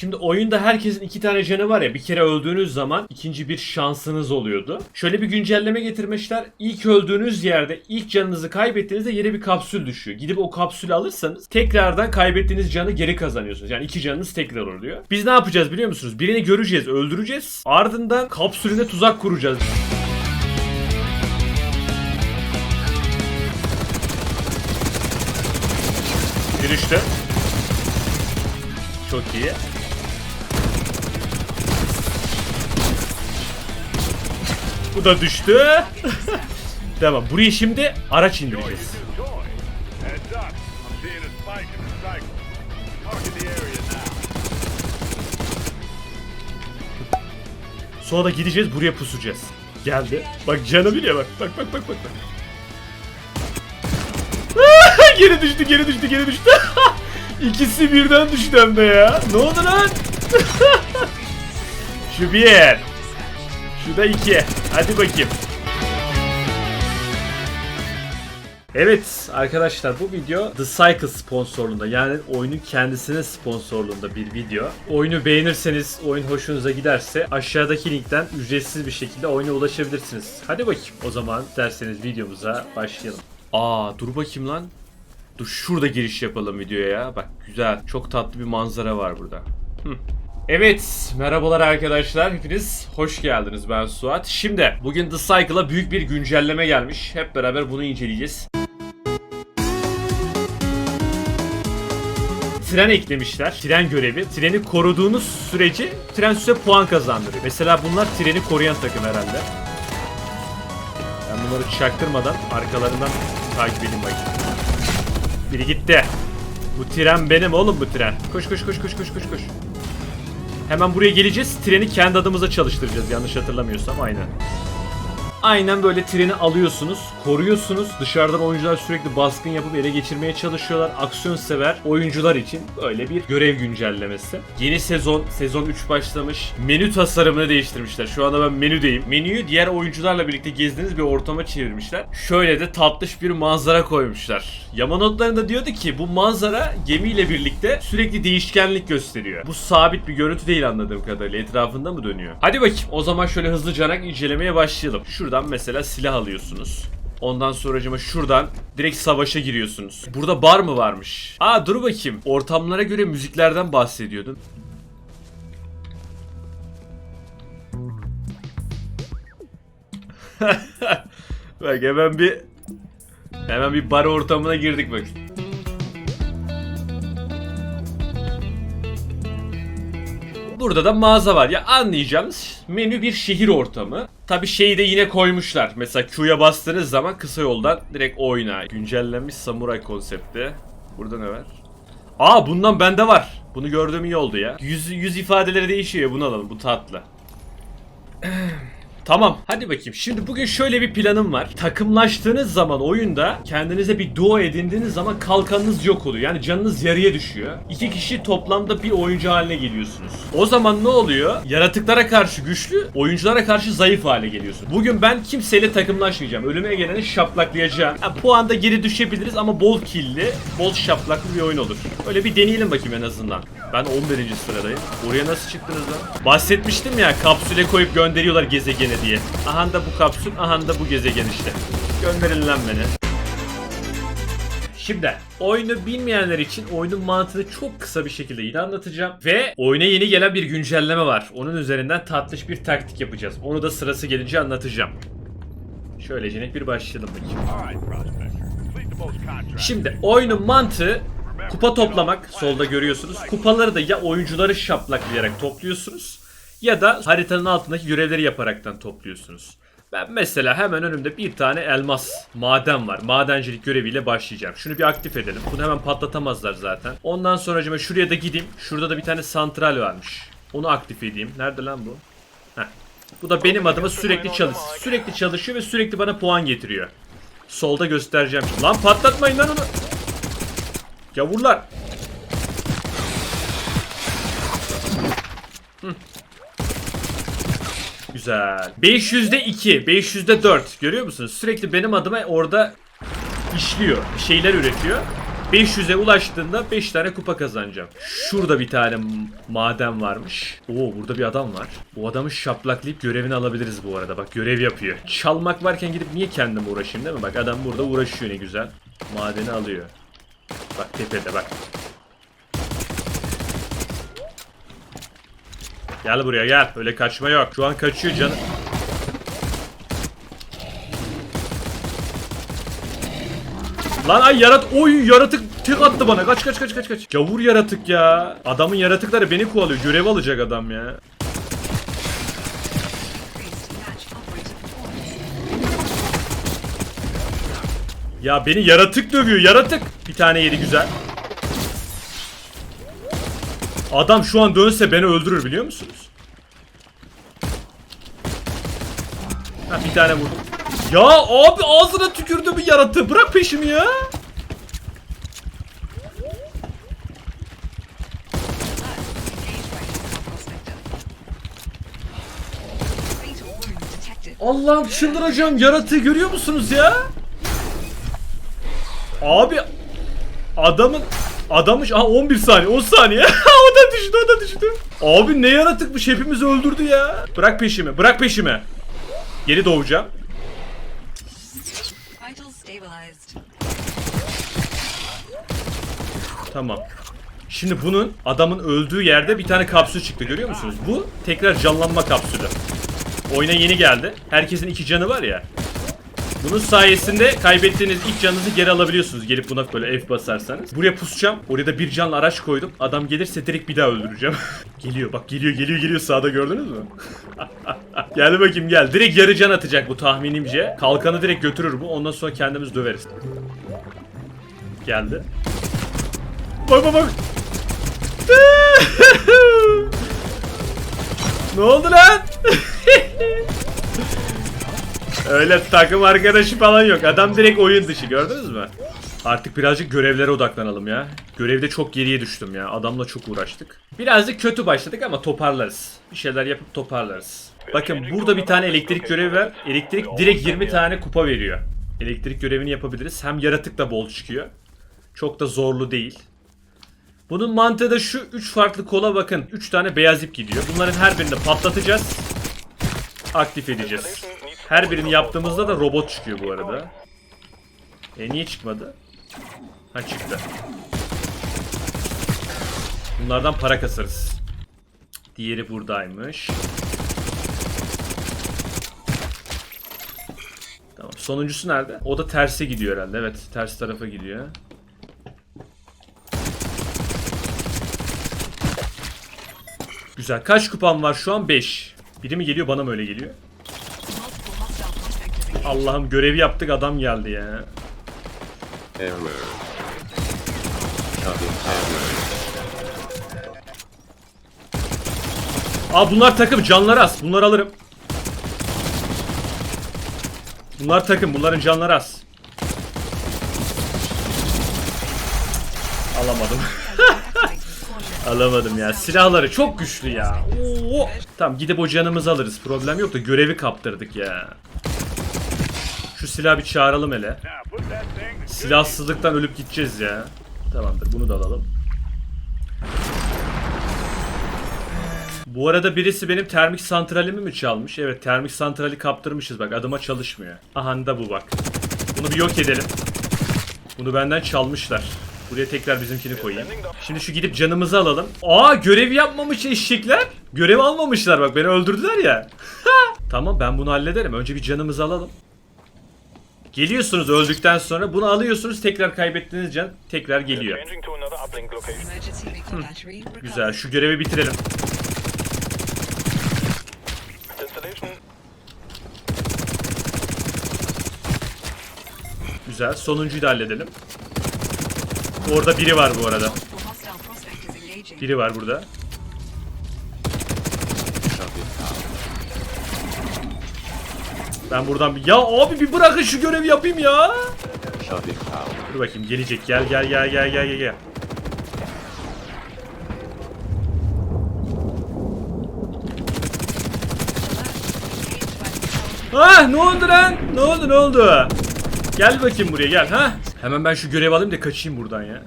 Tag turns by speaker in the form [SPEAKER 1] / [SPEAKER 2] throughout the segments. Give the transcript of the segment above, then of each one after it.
[SPEAKER 1] Şimdi oyunda herkesin iki tane canı var ya bir kere öldüğünüz zaman ikinci bir şansınız oluyordu. Şöyle bir güncelleme getirmişler. İlk öldüğünüz yerde ilk canınızı kaybettiğinizde yere bir kapsül düşüyor. Gidip o kapsülü alırsanız tekrardan kaybettiğiniz canı geri kazanıyorsunuz. Yani iki canınız tekrar oluyor. Biz ne yapacağız biliyor musunuz? Birini göreceğiz, öldüreceğiz. Ardından kapsülüne tuzak kuracağız. Bir düştü. Çok iyi. Bu da düştü. tamam. Buraya şimdi araç indireceğiz. Sonra da gideceğiz buraya pusacağız. Geldi. Bak canı biliyor bak. Bak bak bak bak. bak. geri düştü geri düştü geri düştü. İkisi birden düştü hem de ya. Ne oldu lan? Şu bir. Şu da iki. Hadi bakayım. Evet arkadaşlar bu video The Cycle sponsorluğunda yani oyunun kendisinin sponsorluğunda bir video. Oyunu beğenirseniz, oyun hoşunuza giderse aşağıdaki linkten ücretsiz bir şekilde oyuna ulaşabilirsiniz. Hadi bakayım o zaman derseniz videomuza başlayalım. Aa dur bakayım lan. Dur şurada giriş yapalım videoya ya. Bak güzel. Çok tatlı bir manzara var burada. Hı. Evet, merhabalar arkadaşlar. Hepiniz hoş geldiniz. Ben Suat. Şimdi bugün The Cycle'a büyük bir güncelleme gelmiş. Hep beraber bunu inceleyeceğiz. Tren eklemişler. Tren görevi. Treni koruduğunuz sürece tren size puan kazandırıyor. Mesela bunlar treni koruyan takım herhalde. Ben bunları çaktırmadan arkalarından takip edeyim bakayım. Biri gitti. Bu tren benim oğlum bu tren. Koş koş koş koş koş koş koş. Hemen buraya geleceğiz. Treni kendi adımıza çalıştıracağız yanlış hatırlamıyorsam aynen. Aynen böyle treni alıyorsunuz, koruyorsunuz. Dışarıdan oyuncular sürekli baskın yapıp ele geçirmeye çalışıyorlar. Aksiyon sever oyuncular için böyle bir görev güncellemesi. Yeni sezon, sezon 3 başlamış. Menü tasarımını değiştirmişler. Şu anda ben menüdeyim. Menüyü diğer oyuncularla birlikte gezdiğiniz bir ortama çevirmişler. Şöyle de tatlış bir manzara koymuşlar. Yama notlarında diyordu ki bu manzara gemiyle birlikte sürekli değişkenlik gösteriyor. Bu sabit bir görüntü değil anladığım kadarıyla. Etrafında mı dönüyor? Hadi bakayım. O zaman şöyle hızlıca incelemeye başlayalım. Şuradan mesela silah alıyorsunuz. Ondan sonracıma şuradan direkt savaşa giriyorsunuz. Burada bar mı varmış? Aa dur bakayım. Ortamlara göre müziklerden bahsediyordun. Bak hemen bir hemen bir bar ortamına girdik bak. Burada da mağaza var. Ya anlayacağımız menü bir şehir ortamı. Tabi şeyi de yine koymuşlar. Mesela Q'ya bastığınız zaman kısa yoldan direkt oyna. Güncellenmiş samuray konsepti. Burada ne var? Aa bundan bende var. Bunu gördüğüm iyi oldu ya. Yüz, yüz ifadeleri değişiyor bunu alalım. Bu tatlı. Tamam hadi bakayım. Şimdi bugün şöyle bir planım var. Takımlaştığınız zaman oyunda kendinize bir duo edindiğiniz zaman kalkanınız yok oluyor. Yani canınız yarıya düşüyor. İki kişi toplamda bir oyuncu haline geliyorsunuz. O zaman ne oluyor? Yaratıklara karşı güçlü, oyunculara karşı zayıf hale geliyorsun. Bugün ben kimseyle takımlaşmayacağım. Ölüme geleni şaplaklayacağım. Ha, puanda geri düşebiliriz ama bol killi, bol şaplaklı bir oyun olur. Öyle bir deneyelim bakayım en azından. Ben 11. sıradayım. Oraya nasıl çıktınız lan? Bahsetmiştim ya kapsüle koyup gönderiyorlar gezegene diye. Aha da bu kapsül, aha da bu gezegen işte. Gönderin lan beni. Şimdi oyunu bilmeyenler için oyunun mantığını çok kısa bir şekilde yine anlatacağım. Ve oyuna yeni gelen bir güncelleme var. Onun üzerinden tatlış bir taktik yapacağız. Onu da sırası gelince anlatacağım. Şöyle cenek bir başlayalım bakayım. Şimdi oyunun mantığı kupa toplamak. Solda görüyorsunuz. Kupaları da ya oyuncuları şaplaklayarak topluyorsunuz ya da haritanın altındaki görevleri yaparaktan topluyorsunuz. Ben mesela hemen önümde bir tane elmas maden var. Madencilik göreviyle başlayacağım. Şunu bir aktif edelim. Bunu hemen patlatamazlar zaten. Ondan sonra şuraya da gideyim. Şurada da bir tane santral varmış. Onu aktif edeyim. Nerede lan bu? Heh. Bu da benim adıma sürekli çalış. Sürekli çalışıyor ve sürekli bana puan getiriyor. Solda göstereceğim. Lan patlatmayın lan onu. Gavurlar. Hı. Güzel. 500'de 2, 500'de 4. Görüyor musunuz? Sürekli benim adıma orada işliyor. Bir şeyler üretiyor. 500'e ulaştığında 5 tane kupa kazanacağım. Şurada bir tane maden varmış. Oo burada bir adam var. Bu adamı şaplaklayıp görevini alabiliriz bu arada. Bak görev yapıyor. Çalmak varken gidip niye kendim uğraşayım değil mi? Bak adam burada uğraşıyor ne güzel. Madeni alıyor. Bak tepede bak. Gel buraya gel. Öyle kaçma yok. Şu an kaçıyor canım. Lan ay yarat oy yaratık tek attı bana. Kaç kaç kaç kaç kaç. Gavur yaratık ya. Adamın yaratıkları beni kovalıyor. Görev alacak adam ya. Ya beni yaratık dövüyor. Yaratık. Bir tane yedi güzel. Adam şu an dönse beni öldürür biliyor musunuz? Ha bir tane vurdum. Ya abi ağzına tükürdü bir yaratığı. Bırak peşimi ya. Allah'ım çıldıracağım. Yaratığı görüyor musunuz ya? Abi adamın adammış aha 11 saniye 10 saniye. O da düştü o da düştü. Abi ne yaratıkmış hepimizi öldürdü ya. Bırak peşimi bırak peşimi. Geri doğacağım. Tamam. Şimdi bunun adamın öldüğü yerde bir tane kapsül çıktı görüyor musunuz? Bu tekrar canlanma kapsülü. Oyuna yeni geldi. Herkesin iki canı var ya Bunun sayesinde kaybettiğiniz ilk canınızı geri alabiliyorsunuz. Gelip buna böyle F basarsanız. Buraya pusacağım. Oraya da bir canlı araç koydum. Adam gelirse direkt bir daha öldüreceğim. geliyor bak geliyor geliyor geliyor sağda gördünüz mü? gel bakayım gel. Direkt yarı can atacak bu tahminimce. Kalkanı direkt götürür bu. Ondan sonra kendimiz döveriz. Geldi. Bak bak bak. ne oldu lan? Öyle takım arkadaşı falan yok. Adam direkt oyun dışı gördünüz mü? Artık birazcık görevlere odaklanalım ya. Görevde çok geriye düştüm ya. Adamla çok uğraştık. Birazcık kötü başladık ama toparlarız. Bir şeyler yapıp toparlarız. Bakın burada bir tane elektrik görevi var. Elektrik direkt 20 tane kupa veriyor. Elektrik görevini yapabiliriz. Hem yaratık da bol çıkıyor. Çok da zorlu değil. Bunun mantığı da şu 3 farklı kola bakın. 3 tane beyaz ip gidiyor. Bunların her birini patlatacağız. Aktif edeceğiz. Her birini yaptığımızda da robot çıkıyor bu arada. E niye çıkmadı? Ha çıktı. Bunlardan para kasarız. Diğeri buradaymış. Tamam. Sonuncusu nerede? O da terse gidiyor herhalde. Evet, ters tarafa gidiyor. Güzel. Kaç kupam var şu an? 5. Biri mi geliyor bana mı öyle geliyor? Allah'ım görevi yaptık adam geldi ya.
[SPEAKER 2] Error. Copy error.
[SPEAKER 1] Aa bunlar takım canları az. Bunları alırım. Bunlar takım. Bunların canları az. Alamadım. Alamadım ya. Silahları çok güçlü ya. Oo. Tamam gidip o canımızı alırız. Problem yok da görevi kaptırdık ya. Şu silahı bir çağıralım hele. Silahsızlıktan ölüp gideceğiz ya. Tamamdır bunu da alalım. Bu arada birisi benim termik santralimi mi çalmış? Evet termik santrali kaptırmışız bak adıma çalışmıyor. Aha da bu bak. Bunu bir yok edelim. Bunu benden çalmışlar. Buraya tekrar bizimkini koyayım. Şimdi şu gidip canımızı alalım. Aa görev yapmamış eşekler. Görev almamışlar bak beni öldürdüler ya. tamam ben bunu hallederim. Önce bir canımızı alalım. Geliyorsunuz öldükten sonra bunu alıyorsunuz tekrar kaybettiğiniz can tekrar geliyor. Güzel şu görevi bitirelim. Güzel sonuncuyu da halledelim. Orada biri var bu arada. Biri var burada. Ben buradan bir... Ya abi bir bırakın şu görevi yapayım ya. Dur bakayım gelecek gel gel gel gel gel gel Ah ne oldu lan? Ne oldu ne oldu? Gel bakayım buraya gel ha. Hemen ben şu görev alayım da kaçayım buradan ya.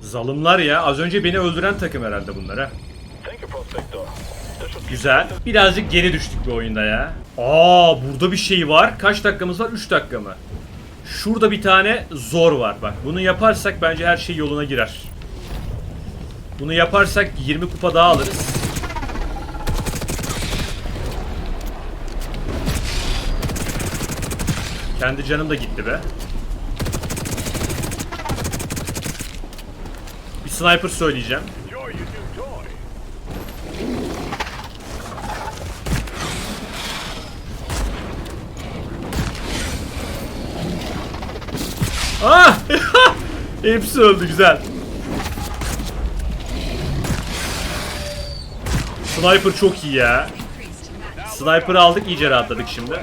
[SPEAKER 1] Zalımlar ya. Az önce beni öldüren takım herhalde bunlar ha. Güzel. Birazcık geri düştük bu oyunda ya. Aa burada bir şey var. Kaç dakikamız var? 3 dakika mı? Şurada bir tane zor var bak. Bunu yaparsak bence her şey yoluna girer. Bunu yaparsak 20 kupa daha alırız. Kendi canım da gitti be. Bir sniper söyleyeceğim. Ah! Hepsi öldü güzel. Sniper çok iyi ya. Sniper'ı aldık iyice rahatladık şimdi.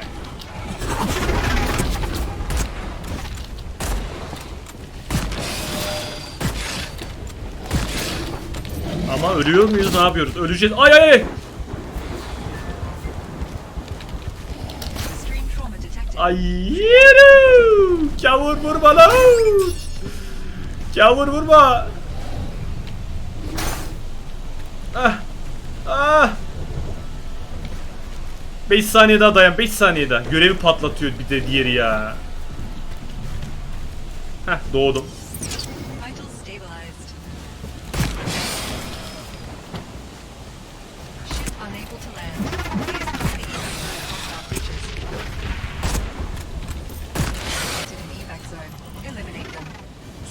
[SPEAKER 1] Ama ölüyor muyuz ne yapıyoruz? Öleceğiz. Ay ay ay! Ay! Kavur vurma lan! Kavur vurma! Ah! Ah! 5 saniye daha dayan, 5 saniye daha. Görevi patlatıyor bir de diğeri ya. Heh, doğdum.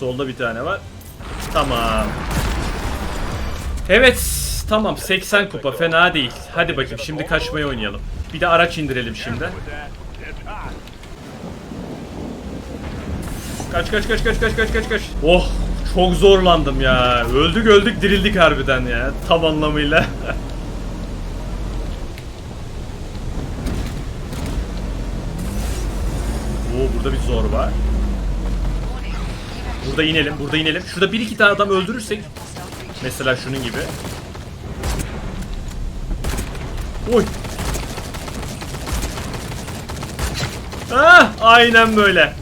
[SPEAKER 1] Solda bir tane var. Tamam. Evet, tamam 80 kupa fena değil. Hadi bakayım şimdi kaçmayı oynayalım. Bir de araç indirelim şimdi. Kaç kaç kaç kaç kaç kaç kaç kaç. Oh çok zorlandım ya. Öldük öldük dirildik harbiden ya. Tam anlamıyla. Oo burada bir zor var.
[SPEAKER 3] Warning. Evac
[SPEAKER 1] Burada inelim, burada inelim. Şurada bir iki tane adam öldürürsek mesela şunun gibi. Oy. Ah, aynen böyle.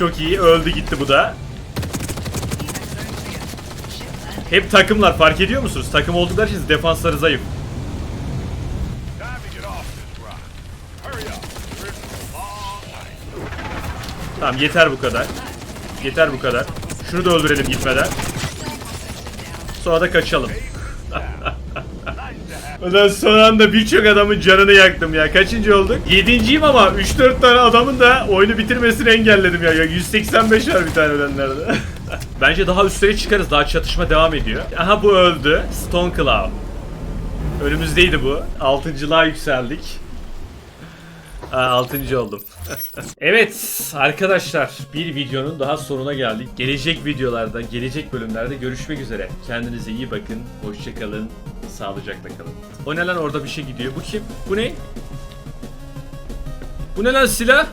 [SPEAKER 1] Çok iyi. Öldü gitti bu da. Hep takımlar fark ediyor musunuz? Takım oldukları için defansları zayıf. Tamam yeter bu kadar. Yeter bu kadar. Şunu da öldürelim gitmeden. Sonra da kaçalım. Ulan son anda birçok adamın canını yaktım ya. Kaçıncı olduk? Yedinciyim ama 3-4 tane adamın da oyunu bitirmesini engelledim ya. ya 185 var bir tane ölenlerde. Bence daha üstlere çıkarız. Daha çatışma devam ediyor. Aha bu öldü. Stone Cloud. Önümüzdeydi bu. Altıncılığa yükseldik. Aa, altıncı oldum. Evet arkadaşlar bir videonun daha sonuna geldik. Gelecek videolarda, gelecek bölümlerde görüşmek üzere. Kendinize iyi bakın. Hoşçakalın. Sağlıcakla kalın. O ne lan orada bir şey gidiyor. Bu kim? Bu ne? Bu ne lan silah?